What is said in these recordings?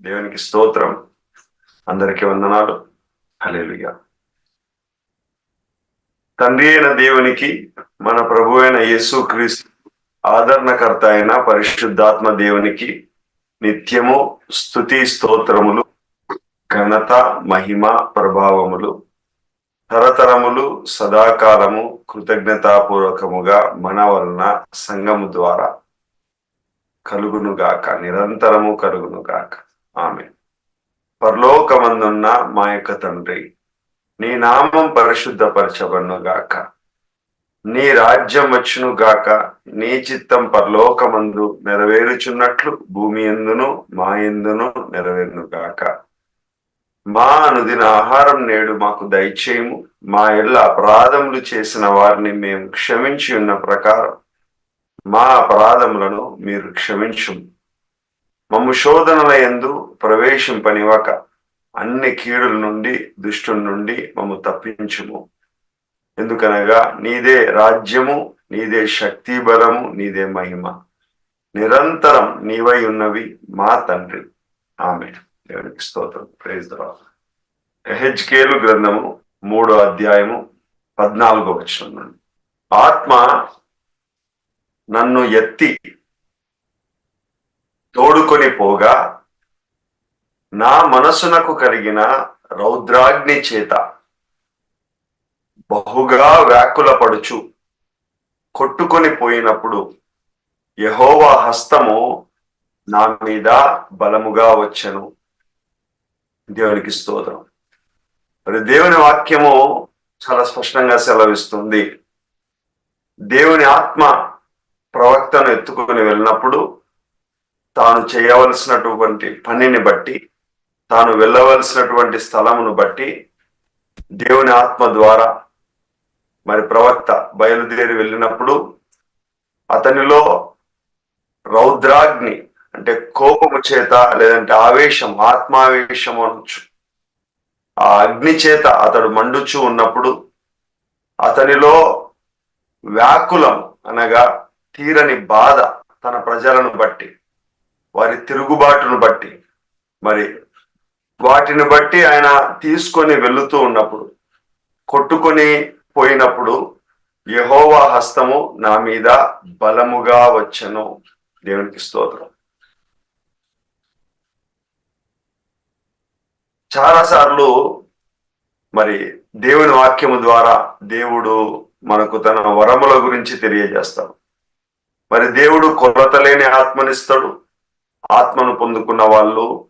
దేవునికి స్తోత్రం. అందరికీ వందనాలు. హల్లెలూయా. తండ్రి అయిన దేవునికి మన ప్రభు అయిన యేసు క్రీస్తు ఆదరణకర్త అయిన పరిశుద్ధాత్మ దేవునికి నిత్యము స్థుతి స్తోత్రములు ఘనత మహిమ ప్రభావములు తరతరములు సదాకాలము కృతజ్ఞతాపూర్వకముగా మన వలన సంఘము ద్వారా కలుగునుగాక నిరంతరము కలుగునుగాక. ఆమె పరలోకమందున్న మా యొక్క తండ్రి నీ నామం పరిశుద్ధపరచబడునుగాక. నీ రాజ్యం వచ్చును గాక నీ చిత్తం పరలోకమందు నెరవేరుచున్నట్లు భూమి ఎందును మా ఎందును నెరవేరును గాక. మా అనుదిన ఆహారం నేడు మాకు దయచేయము. మా ఇళ్ళ అపరాధములు చేసిన వారిని మేము క్షమించి ఉన్న ప్రకారం మా అపరాధములను మీరు క్షమించు మమ్ము శోధనల ఎందు ప్రవేశింపనివ్వక అన్ని కీడుల నుండి దుష్టుల నుండి మమ్ము తప్పించుము. ఎందుకనగా నీదే రాజ్యము నీదే శక్తి బలము నీదే మహిమ. నిరంతరం నీవై ఉన్నవి మా తండ్రి. ఆమె దేవునికి స్తోత్రం. ప్రేజ్ హెచ్కేలు గ్రంథము మూడో అధ్యాయము పద్నాలుగో వచనం నుండి. ఆత్మ నన్ను ఎత్తి తోడుకొని పోగా నా మనసునకు కలిగిన రౌద్రాగ్ని చేత బహుగా వ్యాకులపడుచు కొట్టుకొని పోయినప్పుడు యహోవా హస్తము నా మీద బలముగా వచ్చను. దేవునికి స్తోత్రం. మరి దేవుని వాక్యము చాలా స్పష్టంగా సెలవిస్తుంది. దేవుని ఆత్మ ప్రవక్తను ఎత్తుకొని వెళ్ళినప్పుడు తాను చేయవలసినటువంటి పనిని బట్టి తాను వెళ్ళవలసినటువంటి స్థలమును బట్టి దేవుని ఆత్మ ద్వారా మరి ప్రవక్త బయలుదేరి వెళ్ళినప్పుడు అతనిలో రౌద్రాగ్ని అంటే కోపము చేత లేదంటే ఆవేశం ఆత్మావేశం అనొచ్చు. ఆ అగ్ని చేత అతడు మండుచు ఉన్నప్పుడు అతనిలో వ్యాకులం అనగా తీరని బాధ తన ప్రజలను బట్టి. వారి తిరుగుబాటును బట్టి. మరి వాటిని బట్టి ఆయన తీసుకొని వెళుతూ ఉన్నప్పుడు కొట్టుకొని పోయినప్పుడు యహోవా హస్తము నా మీద బలముగా వచ్చను. దేవునికి స్తోత్రం. చాలాసార్లు మరి దేవుని వాక్యము ద్వారా దేవుడు మనకు తన వరముల గురించి తెలియజేస్తాడు. మరి దేవుడు కొరత లేని ఆత్మనిస్తాడు. ఆత్మను పొందుకున్న వాళ్ళు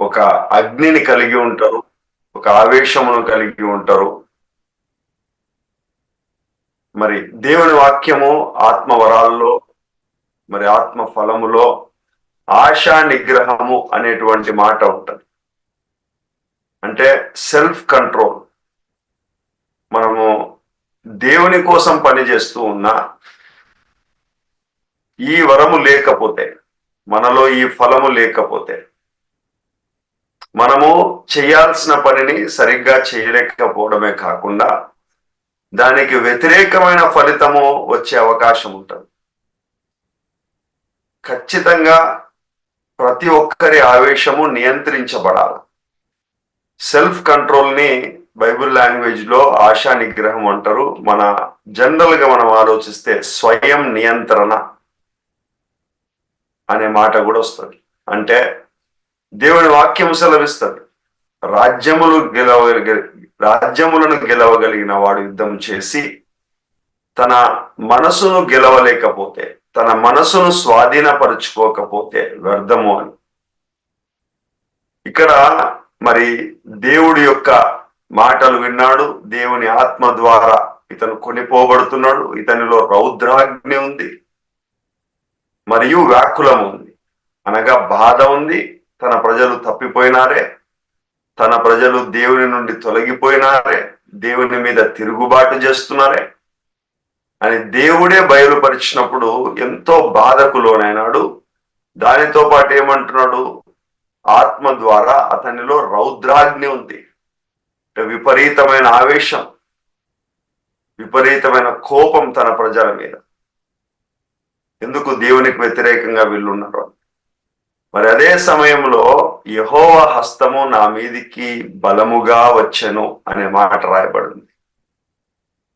ఒక అగ్నిని కలిగి ఉంటారు ఒక ఆవేశమును కలిగి ఉంటారు. మరి దేవుని వాక్యము ఆత్మ వరాల్లో మరి ఆత్మ ఫలములో ఆశా నిగ్రహము అనేటువంటి మాట ఉంటుంది. అంటే సెల్ఫ్ కంట్రోల్. మనము దేవుని కోసం పనిచేస్తూ ఉన్నా ఈ వరము లేకపోతే మనలో ఈ ఫలము లేకపోతే మనము చేయాల్సిన పనిని సరిగ్గా చేయలేకపోవడమే కాకుండా దానికి వ్యతిరేకమైన ఫలితము వచ్చే అవకాశం ఉంటుంది. ఖచ్చితంగా ప్రతి ఒక్కరి ఆవేశము నియంత్రించబడాలి. సెల్ఫ్ కంట్రోల్ని బైబిల్ లాంగ్వేజ్లో ఆశా నిగ్రహం అంటారు. మన జనరల్గా మనం ఆలోచిస్తే స్వయం నియంత్రణ. అనే మాట కూడా వస్తుంది. అంటే దేవుని వాక్యం సెలవిస్తుంది. రాజ్యములు గెలవ రాజ్యములను గెలవగలిగిన వాడు యుద్ధం చేసి తన మనసును గెలవలేకపోతే తన మనసును స్వాధీనపరుచుకోకపోతే వ్యర్థము అని. ఇక్కడ మరి దేవుడి యొక్క మాటలు విన్నాడు. దేవుని ఆత్మ ద్వారా ఇతను కొనిపోబడుతున్నాడు. ఇతనిలో రౌద్రాగ్ని ఉంది. మరియు వ్యాకులం ఉంది. అనగా బాధ ఉంది తన ప్రజలు తప్పిపోయినారే తన ప్రజలు దేవుని నుండి తొలగిపోయినారే దేవుని మీద తిరుగుబాటు చేస్తున్నారే అని దేవుడే బయలుపరిచినప్పుడు ఎంతో బాధకు లోనైనాడు. దానితో పాటు ఏమంటున్నాడు? ఆత్మ ద్వారా అతనిలో రౌద్రాగ్ని ఉంది. విపరీతమైన ఆవేశం విపరీతమైన కోపం తన ప్రజల మీద. ఎందుకు దేవునికి వ్యతిరేకంగా వీళ్ళున్నారు? మరి అదే సమయంలో యహోవ హస్తము నా మీదికి బలముగా వచ్చెను అనే మాట రాయబడింది.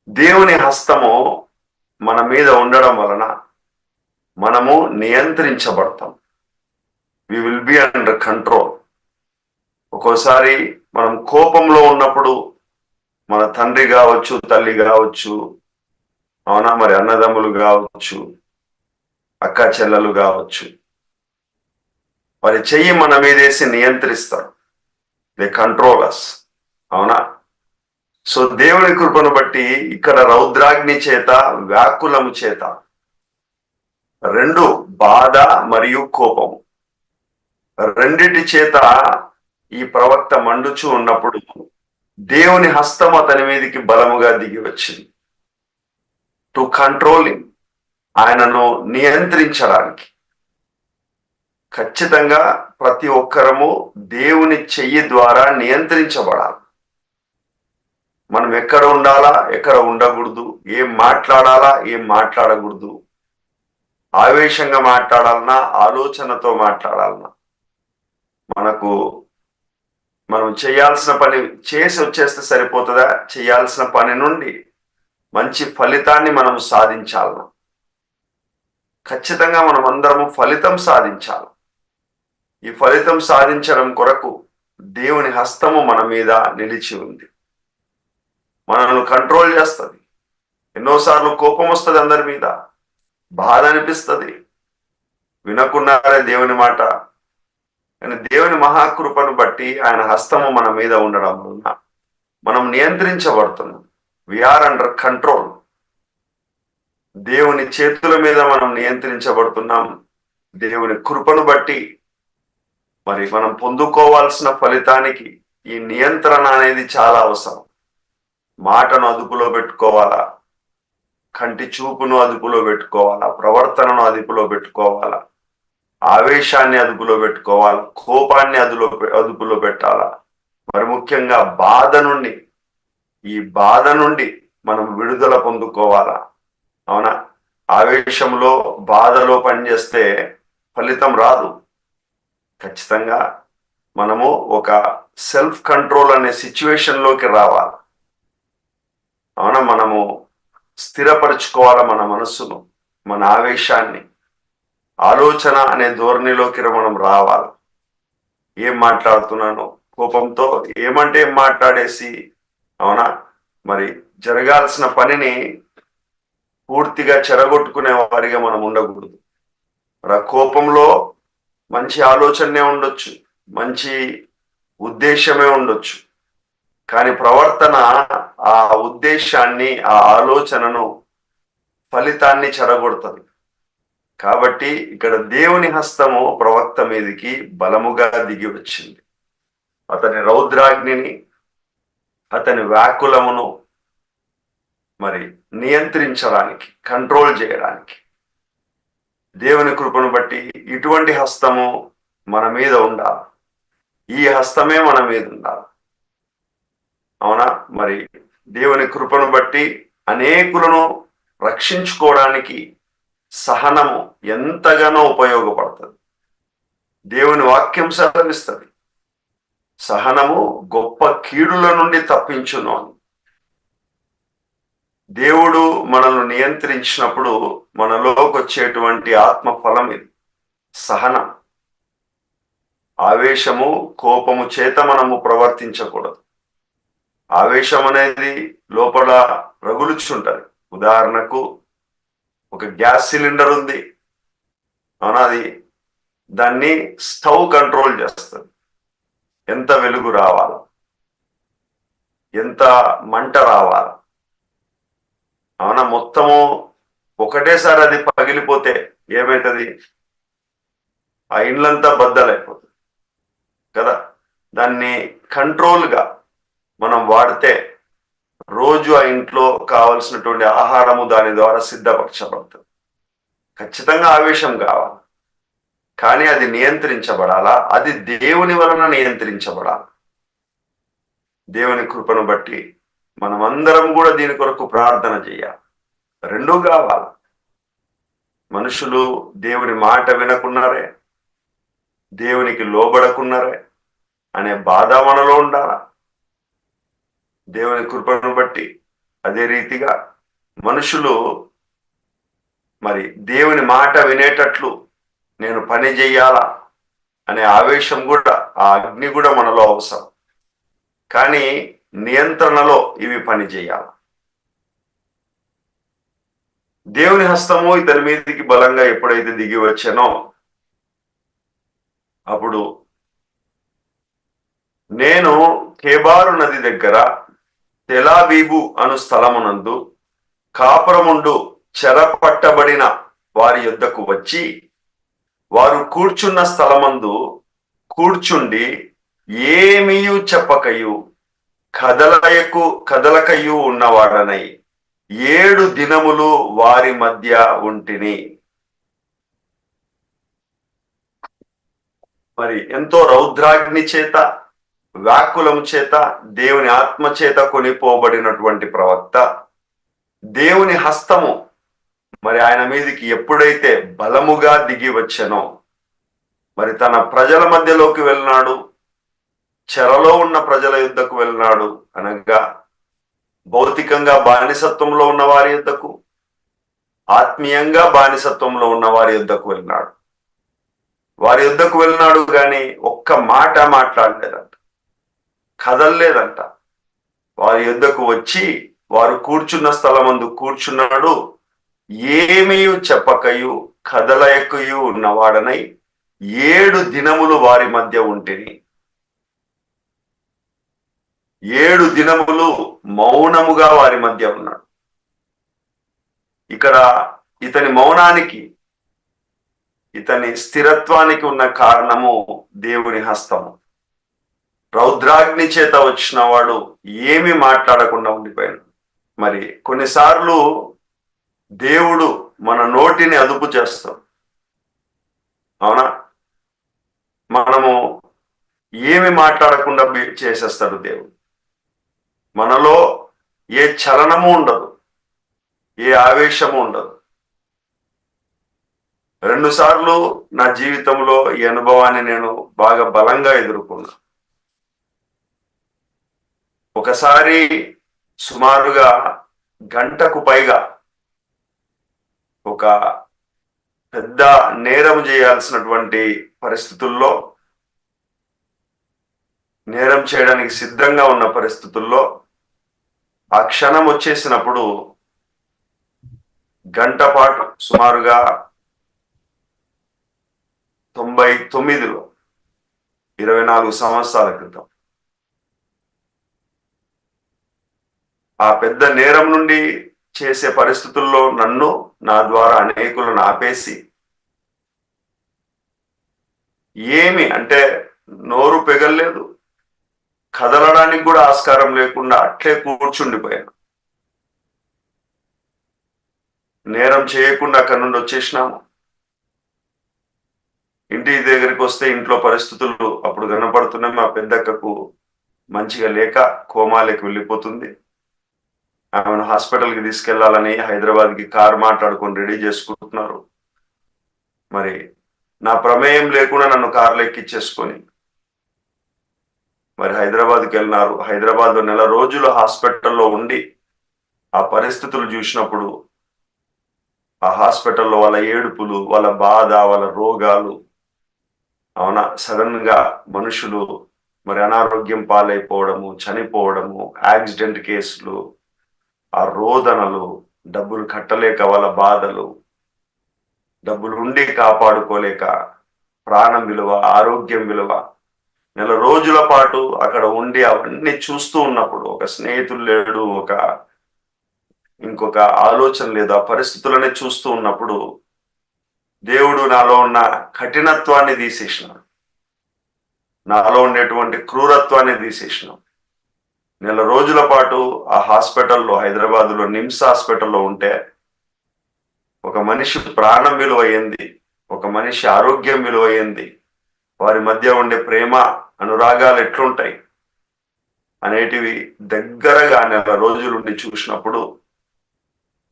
దేవుని హస్తము మన మీద ఉండడం వలన మనము నియంత్రించబడతాం. We will be under control ఒక్కోసారి మనం కోపంలో ఉన్నప్పుడు మన తండ్రి కావచ్చు తల్లి కావచ్చు అవునా? మరి అన్నదమ్ములు కావచ్చు అక్క చెల్లెలు కావచ్చు. వారి చెయ్యి మన మీదేసి నియంత్రిస్తారు దే కంట్రోల్ అస్ అవునా? సో దేవుని కృపను బట్టి ఇక్కడ రౌద్రాగ్ని చేత వ్యాకులము చేత రెండు బాధ మరియు కోపము రెండిటి చేత ఈ ప్రవక్త మండుచు ఉన్నప్పుడు దేవుని హస్తం అతని మీదకి బలముగా దిగి వచ్చింది. టు కంట్రోలింగ్ ఆయనను నియంత్రించడానికి. ఖచ్చితంగా ప్రతి ఒక్కరము దేవుని చెయ్యి ద్వారా నియంత్రించబడాలి. మనం ఎక్కడ ఉండాలా ఎక్కడ ఉండకూడదు ఏం మాట్లాడాలా ఏం మాట్లాడకూడదు. ఆవేశంగా మాట్లాడాలన్నా ఆలోచనతో మాట్లాడాలన్నా. మనకు మనం చేయాల్సిన పని చేసి వచ్చేస్తే సరిపోతుందా? చేయాల్సిన పని నుండి మంచి ఫలితాన్ని మనం సాధించాలన్నా. ఖచ్చితంగా మనం అందరము ఫలితం సాధించాలి. ఈ ఫలితం సాధించడం కొరకు దేవుని హస్తము మన మీద నిలిచి ఉంది. మనల్ని కంట్రోల్ చేస్తుంది. ఎన్నోసార్లు కోపం వస్తుంది అందరి మీద. బాధ అనిపిస్తుంది. వినకున్నారే దేవుని మాట. కానీ దేవుని మహాకృపను బట్టి ఆయన హస్తము మన మీద ఉండడం వలన మనం నియంత్రించబడుతున్నాం. విఆర్ అండర్ కంట్రోల్ దేవుని చేతుల మీద మనం నియంత్రించబడుతున్నాం. దేవుని కృపను బట్టి మరి మనం పొందుకోవాల్సిన ఫలితానికి ఈ నియంత్రణ అనేది చాలా అవసరం. మాటను అదుపులో పెట్టుకోవాలా? కంటి చూపును అదుపులో పెట్టుకోవాలా? ప్రవర్తనను అదుపులో పెట్టుకోవాలా? ఆవేశాన్ని అదుపులో పెట్టుకోవాలా? కోపాన్ని అదులో అదుపులో పెట్టాలా? మరి ముఖ్యంగా బాధ నుండి ఈ బాధ నుండి మనం విడుదల పొందుకోవాలా? అవునా? ఆవేశంలో బాధలో పనిచేస్తే ఫలితం రాదు. ఖచ్చితంగా మనము ఒక సెల్ఫ్ కంట్రోల్ అనే సిచ్యువేషన్లోకి రావాలి. అవునా? మనము స్థిరపరచుకోవాలి మన మనస్సును మన ఆవేశాన్ని? ఆలోచన అనే ధోరణిలోకి మనం రావాలి. ఏం మాట్లాడుతున్నాను? కోపంతో ఏమంటే ఏం మాట్లాడేసి అవునా? మరి జరగాల్సిన పనిని పూర్తిగా చెరగొట్టుకునే వారిగా మనం ఉండకూడదు. మరి ఆ కోపంలో మంచి ఆలోచనే ఉండొచ్చు మంచి ఉద్దేశమే ఉండొచ్చు. కానీ ప్రవర్తన ఆ ఉద్దేశాన్ని ఆ ఆలోచనను ఫలితాన్ని చెడగొడుతుంది కాబట్టి ఇక్కడ దేవుని హస్తము ప్రవక్త మీదకి బలముగా దిగి వచ్చింది. అతని రౌద్రాగ్నిని అతని వ్యాకులమును మరి నియంత్రించడానికి కంట్రోల్ చేయడానికి. దేవుని కృపను బట్టి ఇటువంటి హస్తము మన మీద ఉండాలి. ఈ హస్తమే మన మీద ఉండాలి. అవునా? మరి దేవుని కృపను బట్టి అనేకులను రక్షించుకోవడానికి సహనము ఎంతగానో ఉపయోగపడుతుంది. దేవుని వాక్యం సెలవిస్తుంది. సహనము గొప్ప కీడుల నుండి తప్పించును అని దేవుడు మనల్ని నియంత్రించినప్పుడు మనలోకి వచ్చేటువంటి ఆత్మ ఫలం ఇది. సహనం. ఆవేశము కోపము చేత మనము ప్రవర్తించకూడదు. ఆవేశం అనేది లోపల రగులుచుంటది. ఉదాహరణకు ఒక గ్యాస్ సిలిండర్ ఉంది. అవునా? అది దాన్ని స్టవ్ కంట్రోల్ చేస్తుంది. ఎంత వెలుగు రావాలి. ఎంత మంట రావాలి. అవునా? మొత్తము ఒకటేసారి అది పగిలిపోతే ఏమవుతుంది ఆ ఇండ్లంతా బద్దలైపోతుంది. కదా? దాన్ని కంట్రోల్గా మనం వాడితే రోజు ఆ ఇంట్లో కావలసినటువంటి ఆహారము దాని ద్వారా సిద్ధపరచబడుతుంది. ఖచ్చితంగా ఆవేశం కావాలి. కానీ అది నియంత్రించబడాలా? అది దేవుని వలన నియంత్రించబడాలి? దేవుని కృపను బట్టి మనమందరం కూడా దీని కొరకు ప్రార్థన చేయాలి. రెండూ కావాలి. మనుషులు దేవుని మాట వినకున్నారే దేవునికి లోబడకున్నారే అనే బాధ మనలో ఉండాలా? దేవుని కృపను బట్టి అదే రీతిగా మనుషులు మరి దేవుని మాట వినేటట్లు నేను పని చెయ్యాలా అనే ఆవేశం కూడా ఆ అగ్ని కూడా మనలో అవసరం. కానీ నియంత్రణలో ఇవి పని చేయాలి దేవుని హస్తము ఇతని మీదకి బలంగా ఎప్పుడైతే దిగి వచ్చానో అప్పుడు నేను కేబారు నది దగ్గర తెలాబీబు అను స్థలమునందు కాపురముండు చెరపట్టబడిన వారి యొద్దకు వచ్చి వారు కూర్చున్న స్థలమందు కూర్చుండి ఏమీయు చెప్పకయు కదలయకు కదలకయు ఉన్నవాడనై. ఏడు దినములు వారి మధ్య ఉంటిని. మరి ఎంతో రౌద్రాగ్ని చేత వ్యాకులం చేత దేవుని ఆత్మ చేత కొనిపోబడినటువంటి ప్రవక్త. దేవుని హస్తము మరి ఆయన మీదకి ఎప్పుడైతే బలముగా దిగి వచ్చానో మరి తన ప్రజల మధ్యలోకి వెళ్ళినాడు చెరలో ఉన్న ప్రజల యుద్ధకు వెళ్ళినాడు అనగా భౌతికంగా బానిసత్వంలో ఉన్న వారి యుద్ధకు ఆత్మీయంగా బానిసత్వంలో ఉన్న వారి యుద్ధకు వెళ్ళినాడు. వారి యుద్ధకు వెళ్ళినాడు కానీ ఒక్క మాట మాట్లాడలేదంట. కదల్లేదంట. వారి యుద్ధకు వచ్చి వారు కూర్చున్న స్థలమందు కూర్చున్నాడు. ఏమీ చెప్పకయు కదలయకయు ఉన్నవాడనై ఏడు దినములు వారి మధ్య ఉంటిని ఏడు దినములు మౌనముగా వారి మధ్య ఉన్నాడు. ఇక్కడ ఇతని మౌనానికి ఇతని స్థిరత్వానికి ఉన్న కారణము దేవుని హస్తము. రౌద్రాగ్ని చేత వచ్చిన వాడు ఏమి మాట్లాడకుండా ఉండిపోయాడు. మరి కొన్నిసార్లు దేవుడు మన నోటిని అదుపు చేస్తాం అవునా? మనము ఏమి మాట్లాడకుండా చేసేస్తాడు దేవుడు. మనలో ఏ చలనము ఉండదు ఏ ఆవేశము ఉండదు. రెండు సార్లు నా జీవితంలో ఈ అనుభవాన్ని నేను బాగా బలంగా ఎదుర్కొన్నా. ఒకసారి సుమారుగా గంటకు పైగా ఒక పెద్ద నేరం చేయాల్సినటువంటి పరిస్థితుల్లో నేరం చేయడానికి సిద్ధంగా ఉన్న పరిస్థితుల్లో ఆ క్షణం వచ్చేసినప్పుడు గంట పాటు సుమారుగా తొంభై తొమ్మిదిలో ఇరవై నాలుగు సంవత్సరాల క్రితం. ఆ పెద్ద నేరం నుండి చేసే పరిస్థితుల్లో నన్ను నా ద్వారా అనేకులను ఆపేసి ఏమి అంటే నోరు పెగల్లేదు కదలడానికి కూడా ఆస్కారం లేకుండా అట్లే కూర్చుండిపోయాను. నేరం చేయకుండా అక్కడి నుండి వచ్చేసినాము. ఇంటి దగ్గరికి వస్తే ఇంట్లో పరిస్థితులు అప్పుడు కనపడుతున్నాయి. మా పెద్దక్కకు మంచిగా లేక కోమాలకి వెళ్ళిపోతుంది. ఆమెను హాస్పిటల్కి తీసుకెళ్ళాలని హైదరాబాద్కి కార్ మాట్లాడుకొని రెడీ చేసుకుంటున్నారు. మరి నా ప్రమేయం లేకుండా నన్ను కార్లో ఎక్కిచ్చేసుకొని మరి హైదరాబాద్కి వెళ్ళినారు. హైదరాబాద్లో నెల రోజులు హాస్పిటల్లో ఉండి ఆ పరిస్థితులు చూసినప్పుడు ఆ హాస్పిటల్లో వాళ్ళ ఏడుపులు వాళ్ళ బాధ వాళ్ళ రోగాలు అవునా? సడన్గా మనుషులు మరి అనారోగ్యం పాలైపోవడము చనిపోవడము యాక్సిడెంట్ కేసులు ఆ రోదనలు డబ్బులు కట్టలేక వాళ్ళ బాధలు డబ్బులు ఉండి కాపాడుకోలేక ప్రాణం విలువ ఆరోగ్యం విలువ నెల రోజుల పాటు అక్కడ ఉండి అవన్నీ చూస్తూ ఉన్నప్పుడు ఒక స్నేహితులు లేడు ఒక ఇంకొక ఆలోచన లేదు. ఆ పరిస్థితులనే చూస్తూ ఉన్నప్పుడు దేవుడు నాలో ఉన్న కఠినత్వాన్ని తీసేసినాడు. నాలో ఉండేటువంటి క్రూరత్వాన్ని తీసేసినాం నెల రోజుల పాటు ఆ హాస్పిటల్లో హైదరాబాద్లో నిమ్స్ హాస్పిటల్లో ఉంటే ఒక మనిషి ప్రాణం విలువైంది ఒక మనిషి ఆరోగ్యం విలువైంది వారి మధ్య ఉండే ప్రేమ అనురాగాలు ఎట్లుంటాయి అనేటివి దగ్గరగా నెల రోజులుండి చూసినప్పుడు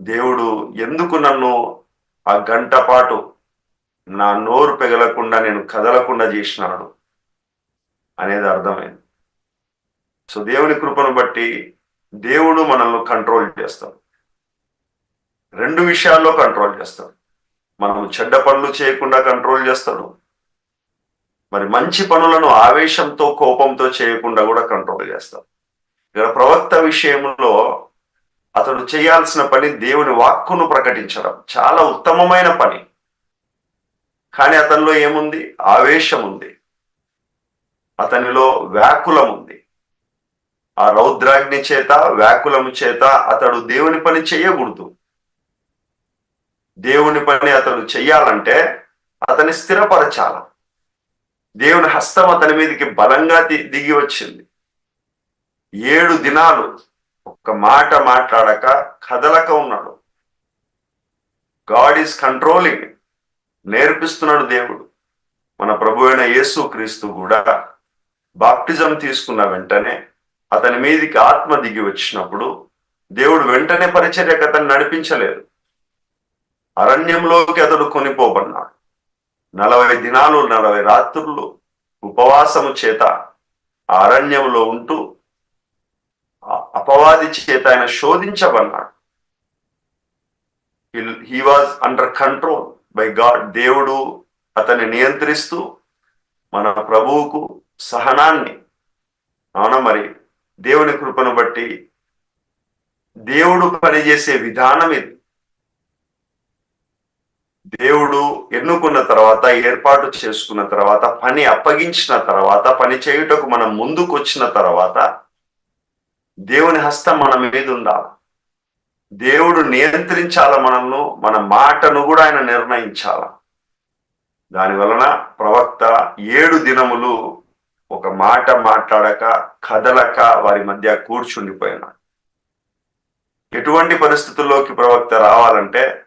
దేవుడు ఎందుకు నన్ను ఆ గంట పాటు నా నోరు పెగలకుండా నేను కదలకుండా చేసినాడు అనేది అర్థమైంది. సో దేవుని కృపను బట్టి దేవుడు మనల్ని కంట్రోల్ చేస్తాడు. రెండు విషయాల్లో కంట్రోల్ చేస్తాడు. మనం చెడ్డ పనులు చేయకుండా కంట్రోల్ చేస్తాడు. మరి మంచి పనులను ఆవేశంతో కోపంతో చేయకుండా కూడా కంట్రోల్ చేస్తాం. ఇక్కడ ప్రవక్త విషయంలో అతడు చేయాల్సిన పని దేవుని వాక్కును ప్రకటించడం. చాలా ఉత్తమమైన పని. కానీ అతనిలో ఏముంది? ఆవేశం ఉంది. అతనిలో వ్యాకులం ఉంది. ఆ రౌద్రాగ్ని చేత వ్యాకులము చేత అతడు దేవుని పని చేయకూడదు. దేవుని పని అతడు చెయ్యాలంటే అతని స్థిరపరచాల. దేవుని హస్తం అతని మీదకి బలంగా దిగి వచ్చింది. ఏడు దినాలు ఒక్క మాట మాట్లాడక కదలక ఉన్నాడు. God is controlling. నేర్పిస్తున్నాడు దేవుడు. మన ప్రభు అయిన యేసు క్రీస్తు కూడా బాప్టిజం తీసుకున్న వెంటనే అతని మీదికి ఆత్మ దిగి వచ్చినప్పుడు దేవుడు వెంటనే పరిచర్యకు అతన్ని నడిపించలేదు. అరణ్యంలోకి అతడు కొనిపోబడినాడు నలభై దినాలు నలభై రాత్రులు ఉపవాసము చేత ఆ అరణ్యంలో ఉంటూ అపవాది చేత ఆయన శోధించబన్నాడు he was under control by God దేవుడు అతన్ని నియంత్రిస్తూ మన ప్రభువుకు సహనాన్ని అవునా మరి? దేవుని కృపను బట్టి దేవుడు పనిచేసే విధానం ఇది. దేవుడు ఎన్నుకున్న తర్వాత ఏర్పాటు చేసుకున్న తర్వాత పని అప్పగించిన తర్వాత పని చేయుటకు మనం ముందుకు వచ్చిన తర్వాత దేవుని హస్తం మన మీద ఉండాలి. దేవుడు నియంత్రించాల మనల్ని మన మాటను కూడా ఆయన నిర్ణయించాల. దాని వలన ప్రవక్త ఏడు దినములు ఒక మాట మాట్లాడక కదలక వారి మధ్య కూర్చుండిపోయినాడు. ఎటువంటి పరిస్థితుల్లోకి ప్రవక్త రావాలంటే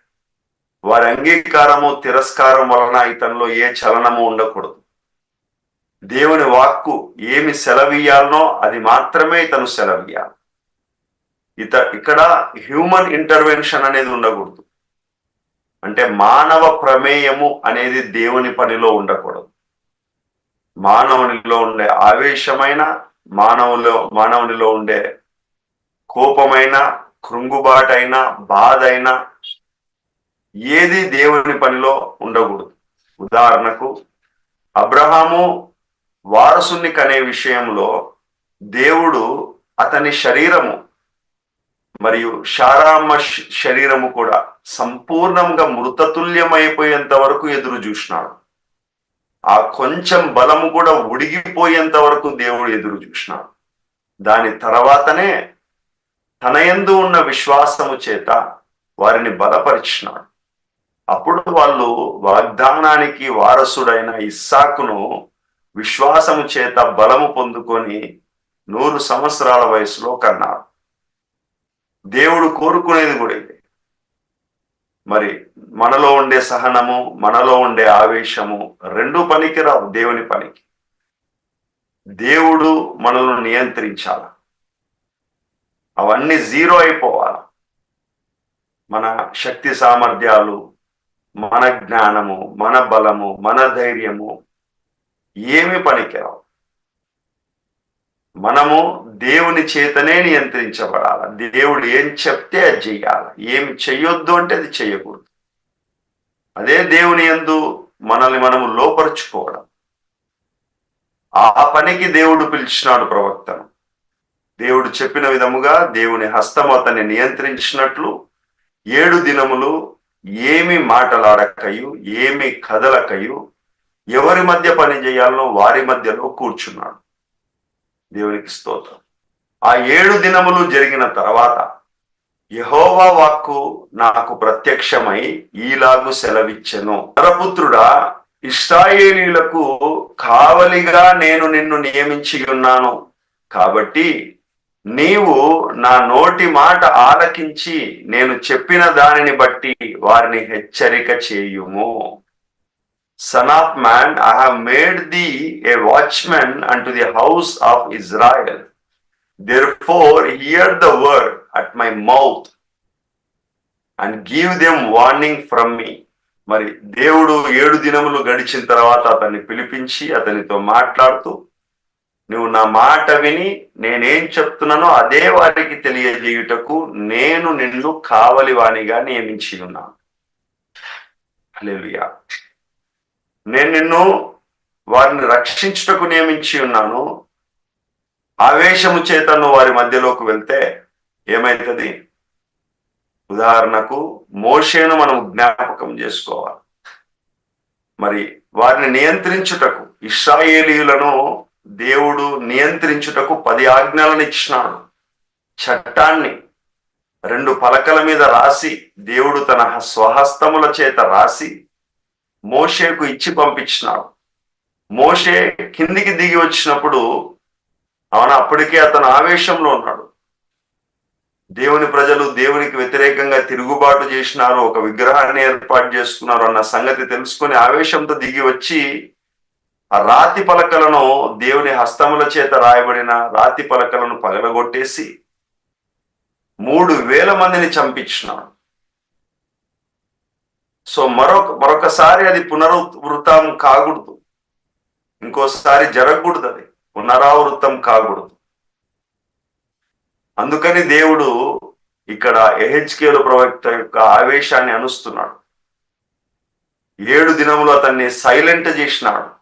వారి అంగీకారము తిరస్కారం వలన ఇతనిలో ఏ చలనము ఉండకూడదు. దేవుని వాక్కు ఏమి సెలవీయాలనో అది మాత్రమే ఇతను సెలవీయాలి ఇత ఇక్కడ హ్యూమన్ ఇంటర్వెన్షన్ అనేది ఉండకూడదు. అంటే మానవ ప్రమేయము అనేది దేవుని పనిలో ఉండకూడదు. మానవునిలో ఉండే ఆవేశమైన మానవులో మానవునిలో ఉండే కోపమైన కృంగుబాటైన బాధైన ఏది దేవుని పనిలో ఉండకూడదు. ఉదాహరణకు అబ్రహాము వారసుని కనే విషయంలో దేవుడు అతని శరీరము మరియు శారామ్మ శ- శరీరము కూడా సంపూర్ణంగా మృతతుల్యమైపోయేంత వరకు ఎదురు చూసినాడు. ఆ కొంచెం బలము కూడా ఉడిగిపోయేంత వరకు దేవుడు ఎదురు చూసినాడు. దాని తర్వాతనే తన యందు ఉన్న విశ్వాసము చేత వారిని బలపరిచినాడు. అప్పుడు వాళ్ళు వాగ్దానానికి వారసుడైన ఇస్సాకును విశ్వాసము చేత బలము పొందుకొని నూరు సంవత్సరాల వయసులో కన్నారు. దేవుడు కోరుకునేది కూడా ఇది. మరి మనలో ఉండే సహనము మనలో ఉండే ఆవేశము రెండు పనికి రావు దేవుని పనికి. దేవుడు మనల్ని నియంత్రించాల? అవన్నీ జీరో అయిపోవాలి? మన శక్తి సామర్థ్యాలు మన జ్ఞానము మన బలము మన ధైర్యము ఏమి పనికిరావు. మనము దేవుని చేతనే నియంత్రించబడాలి. దేవుడు ఏం చెప్తే అది చెయ్యాలి. ఏం చెయ్యొద్దు అంటే అది చెయ్యకూడదు. అదే దేవుని యందు మనల్ని మనము లోపరుచుకోవడం. ఆ పనికి దేవుడు పిలిచినాడు ప్రవక్తను. దేవుడు చెప్పిన విధముగా దేవుని హస్తం అతన్ని నియంత్రించినట్లు ఏడు దినములు ఏమి మాటలాడకయు ఏమి కదలకయు ఎవరి మధ్య పని చేయాలనో వారి మధ్యలో కూర్చున్నాడు. దేవునికి స్తోత్రం. ఆ ఏడు దినములు జరిగిన తర్వాత యహోవా వాక్కు నాకు ప్రత్యక్షమై ఈలాగు సెలవిచ్చెను. నరపుత్రుడా ఇస్రాయేలీలకు కావలిగా నేను నిన్ను నియమించి ఉన్నాను కాబట్టి నీవు నా నోటి మాట ఆలకించి నేను చెప్పిన దానిని బట్టి వారిని హెచ్చరిక చేయుము. Son of man I have made the a watchman unto the house of Israel therefore hear the word at my mouth and give them warning from me మరి దేవుడు ఏడు దినములు గడిచిన తర్వాత అతన్ని పిలిపించి అతనితో మాట్లాడుతూ నువ్వు నా మాట విని నేనేం చెప్తున్నానో అదే వారికి తెలియజేయుటకు నేను నిన్ను కావలి వాణిగా నియమించి ఉన్నాను హల్లెలూయా. నేను నిన్ను వారిని రక్షించుటకు నియమించి ఉన్నాను. ఆవేశము చేత నువ్వు వారి మధ్యలోకి వెళ్తే ఏమైతుంది? ఉదాహరణకు మోషేను మనం జ్ఞాపకం చేసుకోవాలి. మరి వారిని నియంత్రించుటకు ఇస్రాయేలీయులను దేవుడు నియంత్రించుటకు పది ఆజ్ఞలను ఇచ్చినాడు. చట్టాన్ని రెండు పలకల మీద రాసి దేవుడు తన స్వహస్తముల చేత రాసి మోషేకు ఇచ్చి పంపించినాడు. మోషే కిందికి దిగి వచ్చినప్పుడు అవును అప్పటికే అతను ఆవేశంలో ఉన్నాడు. దేవుని ప్రజలు దేవునికి వ్యతిరేకంగా తిరుగుబాటు చేసినారు ఒక విగ్రహాన్ని ఏర్పాటు చేసుకున్నారు అన్న సంగతి తెలుసుకొని ఆవేశంతో దిగి వచ్చి ఆ రాతి పలకలను దేవుని హస్తముల చేత రాయబడిన రాతి పలకలను పగలగొట్టేసి మూడు వేల మందిని చంపించినాడు. సో మరొక మరొకసారి అది పునరావృతం కాకూడదు. ఇంకోసారి జరగకూడదు అది. పునరావృతం కాకూడదు. అందుకని దేవుడు ఇక్కడ ఎహెచ్కేలు ప్రవక్త యొక్క ఆవేశాన్ని అనుస్తున్నాడు. ఏడు దినములు అతన్ని సైలెంట్ చేసినాడు.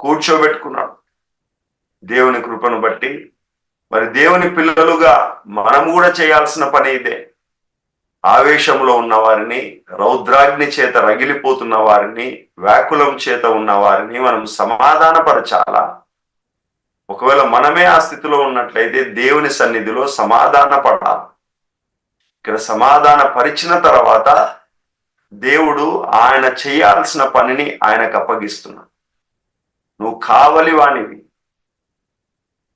కూర్చోబెట్టుకున్నాడు. దేవుని కృపను బట్టి. మరి దేవుని పిల్లలుగా మనం కూడా చేయాల్సిన పని ఇదే. ఆవేశంలో ఉన్న వారిని రౌద్రాగ్ని చేత రగిలిపోతున్న వారిని వ్యాకులం చేత ఉన్న వారిని మనం సమాధానపరచాలా? ఒకవేళ మనమే ఆ స్థితిలో ఉన్నట్లయితే దేవుని సన్నిధిలో సమాధాన పడాలి ఇక్కడ సమాధాన పరిచిన తర్వాత దేవుడు ఆయన చేయాల్సిన పనిని ఆయనకు అప్పగిస్తున్నాడు. నువ్వు కావలి వానివి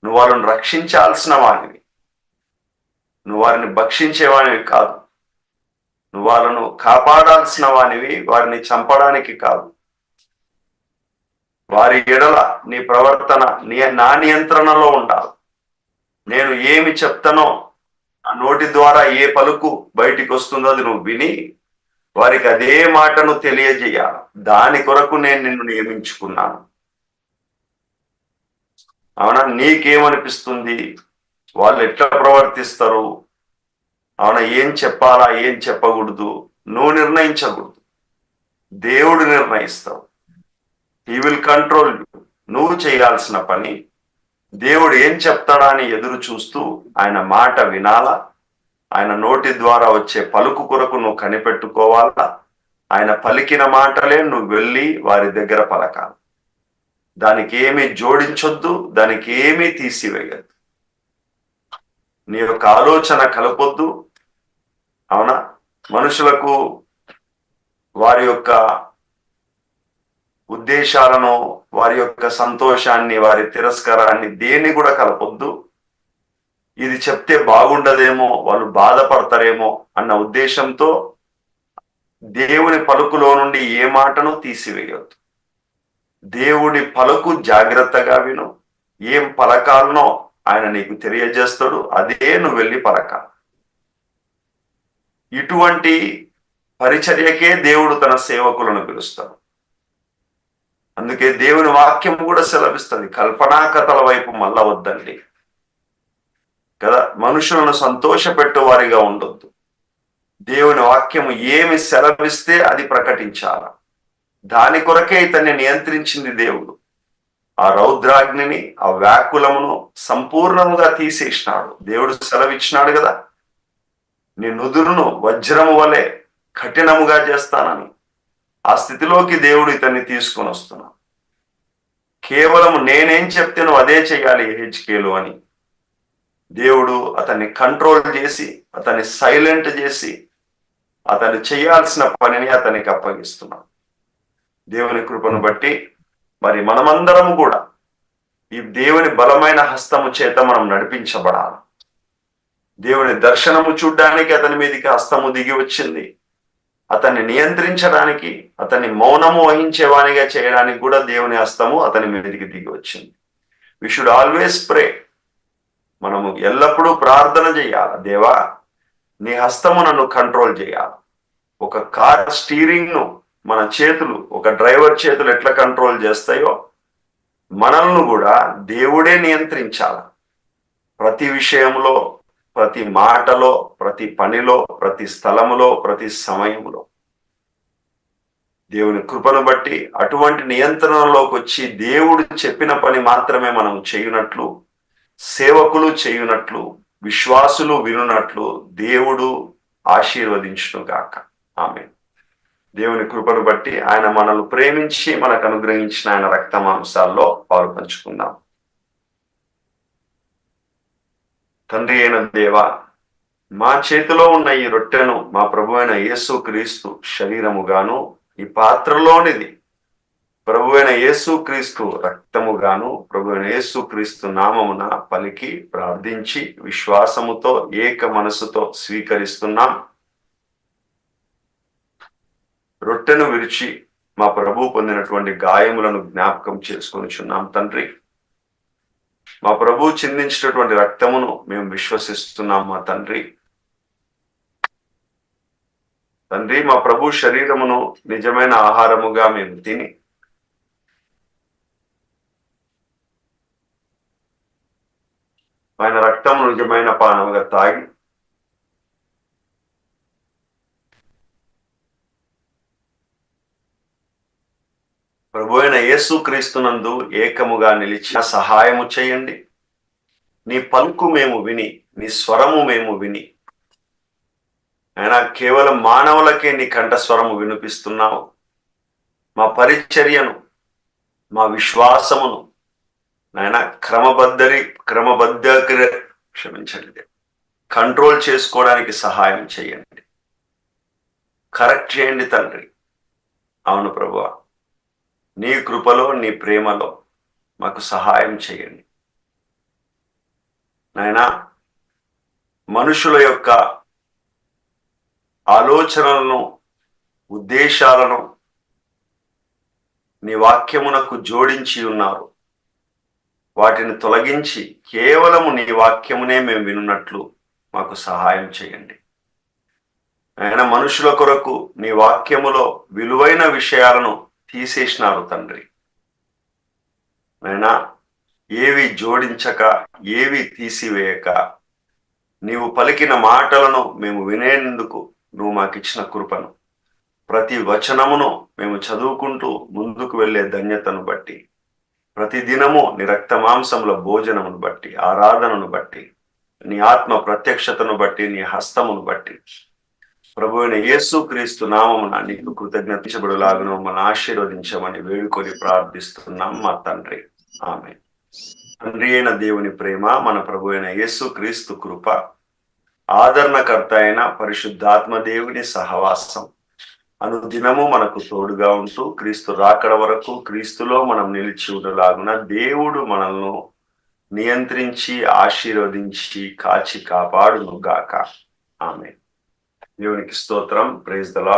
నువ్వు వాళ్ళని రక్షించాల్సిన వానివి నువ్వు వారిని భక్షించేవానివి కాదు. నువ్వు వాళ్ళను కాపాడాల్సిన వానివి వారిని చంపడానికి కాదు. వారి ఎడల నీ ప్రవర్తన నీ నా నియంత్రణలో ఉండాలి. నేను ఏమి చెప్తానో ఆ నోటి ద్వారా ఏ పలుకు బయటికి వస్తుందో అది నువ్వు విని వారికి అదే మాటను తెలియజేయాలి. దాని కొరకు నేను నిన్ను నియమించుకున్నాను. అవునా? నీకేమనిపిస్తుంది? వాళ్ళు ఎట్లా ప్రవర్తిస్తారు? అవునా? ఏం చెప్పాలా? ఏం చెప్పకూడదు? నువ్వు నిర్ణయించకూడదు. దేవుడు నిర్ణయిస్తావు. హీ విల్ కంట్రోల్ నువ్వు చేయాల్సిన పని దేవుడు ఏం చెప్తాడా అని ఎదురు చూస్తూ ఆయన మాట వినాలా? ఆయన నోటి ద్వారా వచ్చే పలుకు కొరకు నువ్వు కనిపెట్టుకోవాలా? ఆయన పలికిన మాటలే నువ్వు వెళ్ళి వారి దగ్గర పలకాలి? దానికి ఏమీ జోడించొద్దు దానికి ఏమీ తీసివేయద్దు. నీ యొక్క ఆలోచన కలపొద్దు. అవునా? మనుషులకు వారి యొక్క ఉద్దేశాలను వారి యొక్క సంతోషాన్ని వారి తిరస్కారాన్ని దేన్ని కూడా కలపొద్దు. ఇది చెప్తే బాగుండదేమో వాళ్ళు బాధపడతారేమో అన్న ఉద్దేశంతో దేవుని పలుకులో నుండి ఏ మాటను తీసివేయొద్దు. దేవుడి పలుకు జాగ్రత్తగా విను. ఏం పలకాలనో ఆయన నీకు తెలియజేస్తాడు. అదే నువ్వు వెళ్ళి పలక. ఇటువంటి పరిచర్యకే దేవుడు తన సేవకులను పిలుస్తాడు. అందుకే దేవుని వాక్యం కూడా సెలవిస్తుంది. కల్పనా కథల వైపు మళ్ళ వద్దండి. కదా? మనుషులను సంతోష వారిగా ఉండొద్దు. దేవుని వాక్యం ఏమి సెలవిస్తే అది ప్రకటించాలా? దాని కొరకే ఇతన్ని నియంత్రించింది దేవుడు. ఆ రౌద్రాగ్నిని ఆ వ్యాకులమును సంపూర్ణముగా తీసేసినాడు. దేవుడు సెలవిచ్చినాడు కదా. నీ నుదురును వజ్రము వలె కఠినముగా చేస్తానని. ఆ స్థితిలోకి దేవుడు ఇతన్ని తీసుకొని వస్తున్నాడు. కేవలం నేనేం చెప్తే నువ్వు అదే చేయాలి హెచ్కేలు అని. దేవుడు అతన్ని కంట్రోల్ చేసి అతన్ని సైలెంట్ చేసి అతను చేయాల్సిన పనిని అతనికి అప్పగిస్తున్నాడు. దేవుని కృపను బట్టి మరి మనమందరం కూడా ఈ దేవుని బలమైన హస్తము చేత మనం నడిపించబడాలి. దేవుని దర్శనము చూడ్డానికి అతని మీదకి హస్తము దిగి వచ్చింది. అతన్ని నియంత్రించడానికి అతన్ని మౌనము వహించేవానిగా చేయడానికి కూడా దేవుని హస్తము అతని మీదకి దిగి వచ్చింది. వి షుడ్ ఆల్వేస్ ప్రే మనము ఎల్లప్పుడూ ప్రార్థన చేయాలి. దేవా నీ హస్తము నన్ను కంట్రోల్ చేయాలి. ఒక కార్ స్టీరింగ్ను మన చేతులు ఒక డ్రైవర్ చేతులు ఎట్లా కంట్రోల్ చేస్తాయో మనల్ని కూడా దేవుడే నియంత్రించాల. ప్రతి విషయంలో ప్రతి మాటలో ప్రతి పనిలో ప్రతి స్థలములో ప్రతి సమయంలో దేవుని కృపను బట్టి అటువంటి నియంత్రణలోకి వచ్చి దేవుడు చెప్పిన పని మాత్రమే మనం చేయునట్లు సేవకులు చేయునట్లు విశ్వాసులు వినున్నట్లు దేవుడు ఆశీర్వదించును గాక ఆమె దేవుని కృపను బట్టి ఆయన మనల్ని ప్రేమించి మనకు అనుగ్రహించిన ఆయన రక్తమాంసాల్లో పాలు పంచుకుందాం. తండ్రి అయిన దేవ మా చేతిలో ఉన్న ఈ రొట్టెను మా ప్రభు అయిన యేసు క్రీస్తు శరీరముగాను ఈ పాత్రలోనిది ప్రభు అయిన యేసు క్రీస్తు రక్తముగాను ప్రభు అయిన యేసు క్రీస్తు నామమున పలికి ప్రార్థించి విశ్వాసముతో ఏక మనసుతో స్వీకరిస్తున్నాం. రొట్టెను విరిచి మా ప్రభు పొందినటువంటి గాయములను జ్ఞాపకం చేసుకొనిచున్నాం తండ్రి. మా ప్రభు చిందించినటువంటి రక్తమును మేము విశ్వసిస్తున్నాం మా తండ్రి. తండ్రి మా ప్రభు శరీరమును నిజమైన ఆహారముగా మేము తిని ఆయన రక్తము నిజమైన పానముగా తాగి ప్రభు అయిన యేసుక్రీస్తునందు ఏకముగా నిలిచి సహాయము చేయండి. నీ పలుకు మేము విని నీ స్వరము మేము విని. అయినా కేవలం మానవులకే నీ కంఠస్వరము వినిపిస్తున్నావు. మా పరిచర్యను మా విశ్వాసమును నాయన క్రమబద్ధరి క్రమబద్ధ క్షమించండి కంట్రోల్ చేసుకోవడానికి సహాయం చేయండి. కరెక్ట్ చేయండి తండ్రి. అవును ప్రభువా నీ కృపలో నీ ప్రేమలో మాకు సహాయం చేయండి. నాయనా మనుషుల యొక్క ఆలోచనలను ఉద్దేశాలను నీ వాక్యమునకు జోడించి ఉన్నారు. వాటిని తొలగించి కేవలము నీ వాక్యమునే మేము వినున్నట్లు మాకు సహాయం చేయండి. ఆయన మనుషుల కొరకు నీ వాక్యములో విలువైన విషయాలను తీసేసినారు తండ్రి. నైనా ఏవి జోడించక ఏవి తీసివేయక నీవు పలికిన మాటలను మేము వినేందుకు నువ్వు మాకిచ్చిన కృపను ప్రతి వచనమును మేము చదువుకుంటూ ముందుకు వెళ్ళే ధన్యతను బట్టి ప్రతి దినము నీ రక్త మాంసముల భోజనమును బట్టి ఆరాధనను బట్టి నీ ఆత్మ ప్రత్యక్షతను బట్టి నీ హస్తమును బట్టి ప్రభు అయిన యేసు క్రీస్తు నామమున నీకు కృతజ్ఞతించబడులాగును మన ఆశీర్వదించమని వేడుకొని ప్రార్థిస్తున్నాం మా తండ్రి. ఆమె తండ్రి అయిన దేవుని ప్రేమ మన ప్రభు అయిన యేసు క్రీస్తు కృప ఆదరణకర్త అయిన పరిశుద్ధాత్మ దేవుని సహవాసం. అనుదినము మనకు తోడుగా ఉంటూ క్రీస్తు రాకడ వరకు క్రీస్తులో మనం నిలిచి ఉండలాగున దేవుడు మనల్ని నియంత్రించి ఆశీర్వదించి కాచి కాపాడును గాక ఆమె దేవునికి స్తోత్రం. Praise the